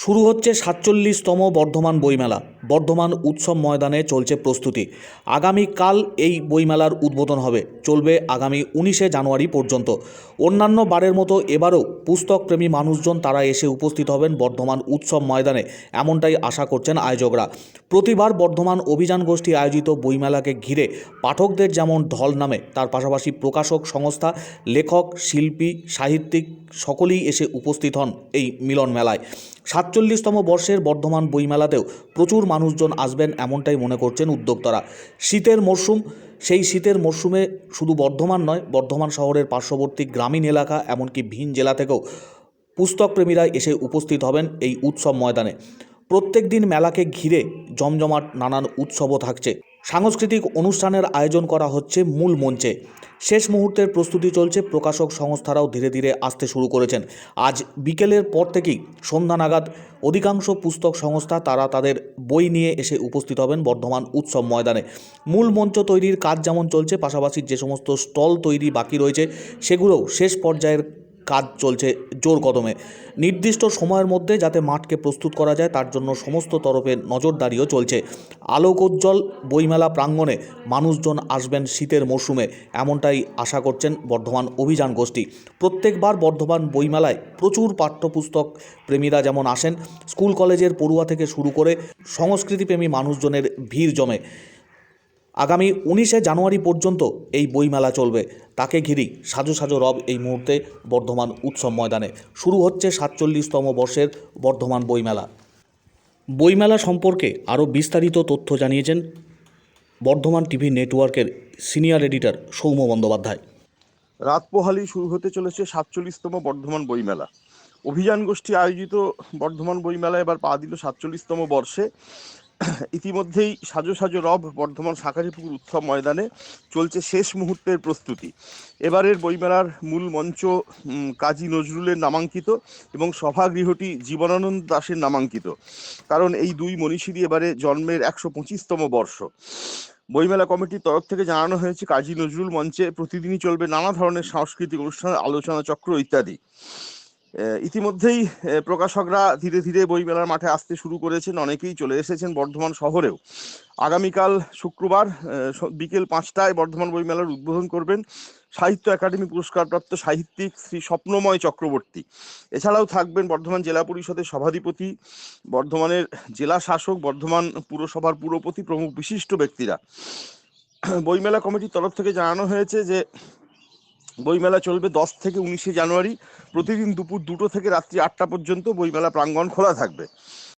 শুরু হচ্ছে সাতচল্লিশতম বর্ধমান বইমেলা। বর্ধমান উৎসব ময়দানে চলছে প্রস্তুতি। আগামীকাল এই বইমেলার উদ্বোধন হবে। চলবে আগামী উনিশে জানুয়ারি পর্যন্ত। অন্যান্য বারের মতো এবারও পুস্তকপ্রেমী মানুষজন তারা এসে উপস্থিত হবেন বর্ধমান উৎসব ময়দানে, এমনটাই আশা করছেন আয়োজকরা। প্রতিবার বর্ধমান অভিযান গোষ্ঠী আয়োজিত বইমেলাকে ঘিরে পাঠকদের যেমন ঢল নামে, তার পাশাপাশি প্রকাশক সংস্থা, লেখক, শিল্পী, সাহিত্যিক সকলেই এসে উপস্থিত হন এই মিলন মেলায় সাতচল্লিশতম বর্ষের বর্ধমান বইমেলাতেও প্রচুর মানুষজন আসবেন এমনটাই মনে করছেন উদ্যোক্তারা। শীতের মরশুম, সেই শীতের মরশুমে শুধু বর্ধমান নয়, বর্ধমান শহরের পার্শ্ববর্তী গ্রামীণ এলাকা, এমনকি ভিন জেলা থেকেও পুস্তকপ্রেমীরা এসে উপস্থিত হবেন এই উৎসব ময়দানে। প্রত্যেক দিন মেলাকে ঘিরে জমজমাট নানান উৎসবও থাকছে। সাংস্কৃতিক অনুষ্ঠানের আয়োজন করা হচ্ছে মূল মঞ্চে। শেষ মুহূর্তের প্রস্তুতি চলছে প্রকাশক সংস্থারাও ধীরে ধীরে আসতে শুরু করেছেন। আজ বিকেলের পর থেকেই সন্ধ্যা নাগাদ অধিকাংশ পুস্তক সংস্থা তারা তাদের বই নিয়ে এসে উপস্থিত হবেন বর্ধমান উৎসব ময়দানে। মূল মঞ্চ তৈরির কাজ যেমন চলছে, পাশাপাশি যে সমস্ত স্টল তৈরি বাকি রয়েছে, সেগুলোও শেষ পর্যায়ের কাজ চলছে জোর কদমে। নির্দিষ্ট সময়ের মধ্যে যাতে মাঠকে প্রস্তুত করা যায়, তার জন্য সমস্ত তরফে নজরদারিও চলছে। আলোকোজ্জ্বল বইমেলা প্রাঙ্গণে মানুষজন আসবেন শীতের মরশুমে, এমনটাই আশা করছেন বর্ধমান অভিযান গোষ্ঠী। প্রত্যেকবার বর্ধমান বইমেলায় প্রচুর পাঠ্যপুস্তক প্রেমীরা যেমন আসেন, স্কুল কলেজের পড়ুয়া থেকে শুরু করে সংস্কৃতিপ্রেমী মানুষজনের ভিড় জমে। আগামী উনিশে জানুয়ারি পর্যন্ত এই বইমেলা চলবে। তাকে ঘিরেই সাজো সাজো রব এই মুহূর্তে বর্ধমান উৎসব ময়দানে। শুরু হচ্ছে সাতচল্লিশতম বর্ষের বর্ধমান বইমেলা। বইমেলা সম্পর্কে আরও বিস্তারিত তথ্য জানিয়েছেন বর্ধমান টিভি নেটওয়ার্কের সিনিয়র এডিটর সৌম্য বন্দ্যোপাধ্যায়। রাত পোহালি শুরু হতে চলেছে সাতচল্লিশতম বর্ধমান বইমেলা। অভিযান গোষ্ঠী আয়োজিত বর্ধমান বইমেলা এবার পা দিল সাতচল্লিশতম বর্ষে। ইতিমধ্যেই সাজো সাজো রব বর্ধমান শাঁখারিপুকুর উৎসব ময়দানে চলছে শেষ মুহূর্তের প্রস্তুতি। এবারের বইমেলার মূল মঞ্চ কাজী নজরুলের নামাঙ্কিত এবং সভাগৃহটি জীবনানন্দ দাসের নামাঙ্কিত। কারণ এই দুই মনীষীরই এবারে জন্মের একশো পঁচিশতম বর্ষ। বইমেলা কমিটির তরফ থেকে জানানো হয়েছে, কাজী নজরুল মঞ্চে প্রতিদিনই চলবে নানা ধরনের সাংস্কৃতিক অনুষ্ঠান, আলোচনা চক্র ইত্যাদি। ইতিমধ্যেই প্রকাশকরা ধীরে ধীরে বইমেলার মাঠে আসতে শুরু করেছেন। অনেকেই চলে এসেছেন বর্ধমান শহরেও। আগামীকাল শুক্রবার বিকেল পাঁচটায় বর্ধমান বইমেলার উদ্বোধন করবেন সাহিত্য একাডেমি পুরস্কারপ্রাপ্ত সাহিত্যিক শ্রী স্বপ্নময় চক্রবর্তী। এছাড়াও থাকবেন বর্ধমান জেলা পরিষদের সভাধিপতি, বর্ধমানের জেলা শাসক, বর্ধমান পুরসভার পুরপতি প্রমুখ বিশিষ্ট ব্যক্তিরা। বইমেলা কমিটির তরফ থেকে জানানো হয়েছে যে বইমেলা চলবে দশ থেকে উনিশে জানুয়ারি। প্রতিদিন দুপুর দুটো থেকে রাত্রি আটটা পর্যন্ত বইমেলা প্রাঙ্গণ খোলা থাকবে।